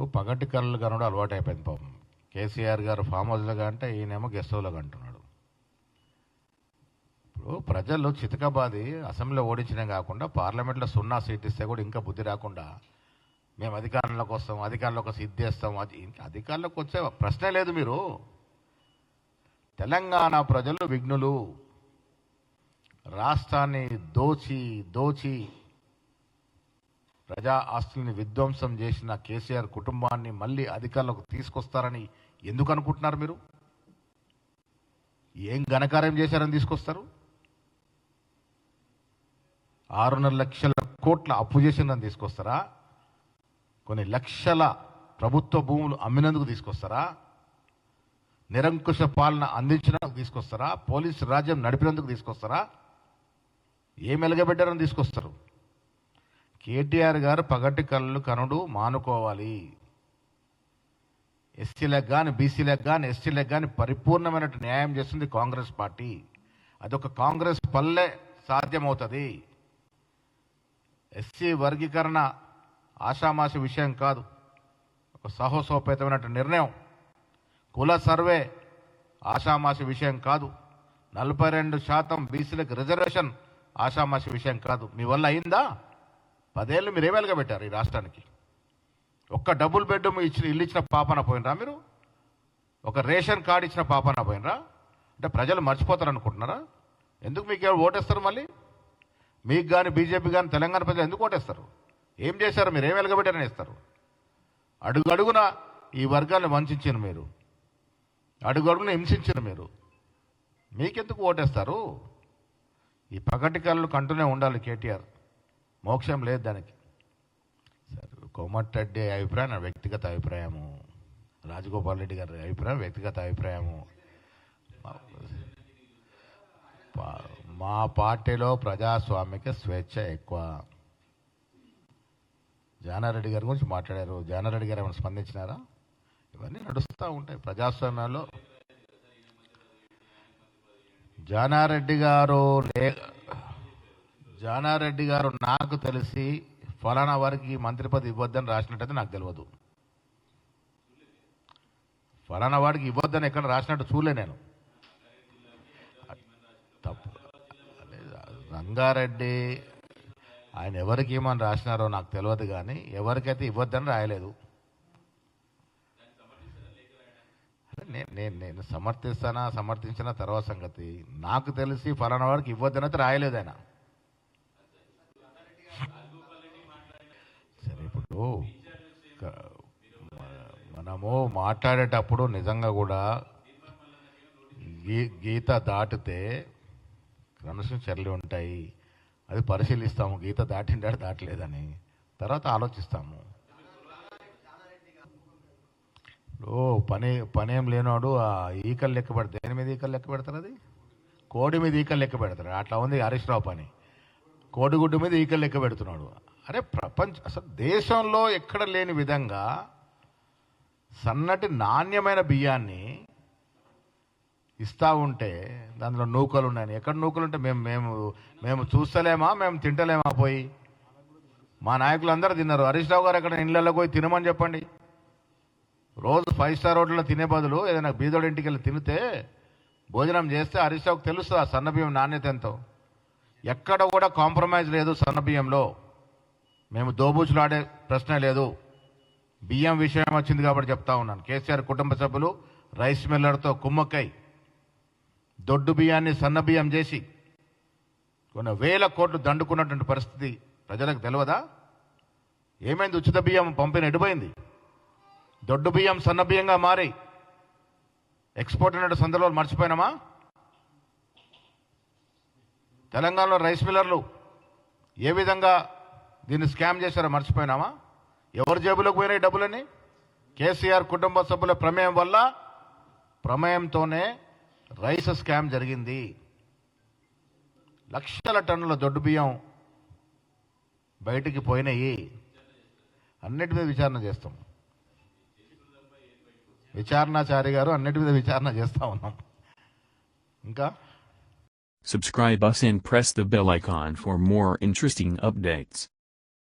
ఇప్పుడు పగటి కళ్ళు కనడం అలవాటు అయిపోయింది పాపం. కేసీఆర్ గారు ఫామ్ హౌస్లోగా అంటే ఈయనేమో గెస్ట్ హౌస్లో అంటున్నాడు. ఇప్పుడు ప్రజలు చితకబాది అసెంబ్లీలో ఓడించడం కాకుండా పార్లమెంట్లో సున్నా సీట్ ఇస్తే కూడా ఇంకా బుద్ధి రాకుండా మేము అధికారంలోకి వస్తాం అధికారంలోకి వస్తే ఇది చేస్తాం అది అధికారంలోకి వచ్చే ప్రశ్నే లేదు మీరు. తెలంగాణ ప్రజలు విఘ్నులు. రాష్ట్రాన్ని దోచి దోచి ప్రజా ఆస్తుల్ని విధ్వంసం చేసిన కేసీఆర్ కుటుంబాన్ని మళ్ళీ అధికారంలోకి తీసుకొస్తారని ఎందుకు అనుకుంటున్నారు మీరు? ఏం ఘనకార్యం చేశారని తీసుకొస్తారు? ఆరున్నర లక్షల కోట్ల అప్పు చేసిందని తీసుకొస్తారా? కొన్ని లక్షల ప్రభుత్వ భూములు అమ్మినందుకు తీసుకొస్తారా? నిరంకుశ పాలన అందించినందుకు తీసుకొస్తారా? పోలీసు రాజ్యం నడిపినందుకు తీసుకొస్తారా? ఏం ఎలగబెట్టారని తీసుకొస్తారు? కేటీఆర్ గారు పగటి కళ్ళు కనుడు మానుకోవాలి. ఎస్సీలకు కానీ బీసీలకు కానీ ఎస్టీలకు కానీ పరిపూర్ణమైన న్యాయం చేస్తుంది కాంగ్రెస్ పార్టీ. అదొక కాంగ్రెస్ పల్లె సాధ్యమవుతుంది. ఎస్సీ వర్గీకరణ ఆషామాషి విషయం కాదు. ఒక సాహసోపేతమైన నిర్ణయం. కుల సర్వే ఆషామాషి విషయం కాదు. నలభై రెండు శాతం బీసీలకు రిజర్వేషన్ ఆషామాషి విషయం కాదు. మీ వల్ల అయిందా? పదేళ్ళు మీరు ఏమేలుగా పెట్టారు ఈ రాష్ట్రానికి? ఒక్క డబుల్ బెడ్రూమ్ ఇచ్చిన ఇల్లు ఇచ్చిన పాపన పోయినరా మీరు? ఒక రేషన్ కార్డు ఇచ్చిన పాపన పోయినరా? అంటే ప్రజలు మర్చిపోతారు అనుకుంటున్నారా ఎందుకు మీకు ఎవరు ఓటేస్తారు మళ్ళీ? మీకు కానీ బీజేపీ కానీ తెలంగాణ ప్రజలు ఎందుకు ఓటేస్తారు? ఏం చేశారు మీరు? ఏం వెలగబెట్టారని ఇస్తారు అడుగు అడుగున ఈ వర్గాన్ని వంచారు మీరు. అడుగు అడుగున హింసించారు మీరు. మీకెందుకు ఓటేస్తారు? ఈ పగటి కళ్ళు కంటూనే ఉండాలి కేటీఆర్. మోక్షం లేదు దానికి. సరే కోమటిరెడ్డి అభిప్రాయం నా వ్యక్తిగత అభిప్రాయము. రాజగోపాల్ రెడ్డి గారి అభిప్రాయం వ్యక్తిగత అభిప్రాయము. పా- మా పార్టీలో ప్రజాస్వామిక స్వేచ్ఛ ఎక్కువ. జానారెడ్డి గారి గురించి మాట్లాడారు. జానారెడ్డి గారు ఏమైనా స్పందించినారా? ఇవన్నీ నడుస్తూ ఉంటాయి ప్రజాస్వామ్యంలో. జానారెడ్డి గారు లే జానారెడ్డి గారు నాకు తెలిసి ఫలానా వారికి మంత్రి పదవి ఇవ్వద్దని రాసినట్టయితే నాకు తెలియదు. ఫలానా వాడికి ఇవ్వద్దని ఎక్కడ రాసినట్టు చూలే నేను. తప్పు. రంగారెడ్డి ఆయన ఎవరికి ఏమని రాసినారో నాకు తెలియదు కానీ ఎవరికైతే ఇవ్వద్దని రాయలేదు. నేను నేను నేను సమర్థిస్తానా సమర్థించిన తర్వాత సంగతి. నాకు తెలిసి ఫలానా వాడికి ఇవ్వద్దని అయితే రాయలేదు ఆయన సరే ఇప్పుడు క- మ- మనము మాట్లాడేటప్పుడు నిజంగా కూడా గీ గీత దాటితే క్రమశిక్షణ చర్యలు ఉంటాయి. అది పరిశీలిస్తాము. గీత దాటిండాడు దాటలేదని. తర్వాత ఆలోచిస్తాము. ఓ పని పని ఏం లేనాడు ఆ ఈకలు లెక్క పెడతారు దేని మీద ఈకలు లెక్క పెడతారు అది? కోడి మీద ఈకలు లెక్క పెడతారు. అట్లా ఉంది హరీష్ రావు పని. కోడిగుడ్డు మీద ఈకలు లెక్క పెడుతున్నాడు. అరే ప్రపంచ అసలు దేశంలో ఎక్కడ లేని విధంగా సన్నటి నాణ్యమైన బియ్యాన్ని ఇస్తా ఉంటే దాంట్లో నూకలు ఉన్నాయని. ఎక్కడ నూకలు ఉంటే మేము మేము మేము చూస్తలేమా మేము తింటలేమా పోయి? మా నాయకులు అందరూ తిన్నారు. హరీష్ రావు గారు ఎక్కడ ఇళ్ళల్లో పోయి తినమని చెప్పండి. రోజు ఫైవ్ స్టార్ హోటల్లో తినే బదులు ఏదైనా బీదోడి ఇంటికి వెళ్ళి తినితే భోజనం చేస్తే హరీష్ రావుకి తెలుస్తుంది ఆ సన్న బియ్యం నాణ్యత ఎంతో. ఎక్కడ కూడా కాంప్రమైజ్ లేదు సన్న బియ్యంలో. మేము దోబూచులాడే ప్రశ్న లేదు. బియ్యం విషయం వచ్చింది కాబట్టి చెప్తా ఉన్నాను. కేసీఆర్ కుటుంబ సభ్యులు రైస్ మిల్లర్తో కుమ్మక్కై దొడ్డు బియ్యాన్ని సన్న బియ్యం చేసి కొన్ని వేల కోట్లు దండుకున్నటువంటి పరిస్థితి ప్రజలకు తెలియదా ఏమైంది? ఉచిత బియ్యం పంపిన ఎడిపోయింది దొడ్డు బియ్యం సన్న బియ్యంగా మారి ఎక్స్పోర్ట్ అనే సందర్భాలు మర్చిపోయినామా? తెలంగాణలో రైస్ మిల్లర్లు ఏ విధంగా దీన్ని స్కామ్ చేశారో మర్చిపోయినామా ఎవరి జేబులోకి పోయినాయి డబ్బులని కేసీఆర్ కుటుంబ సభ్యుల ప్రమేయం వల్ల ప్రమేయంతోనే రైస్ స్కామ్ జరిగింది. లక్షల టన్నుల దొడ్డు బియ్యం బయటికి పోయినాయి. అన్నిటి మీద విచారణ చేస్తాం. విచారణాచారి గారు అన్నిటి మీద విచారణ చేస్తా ఉన్నాం. ఇంకా? Subscribe us and press the bell icon for more interesting updates.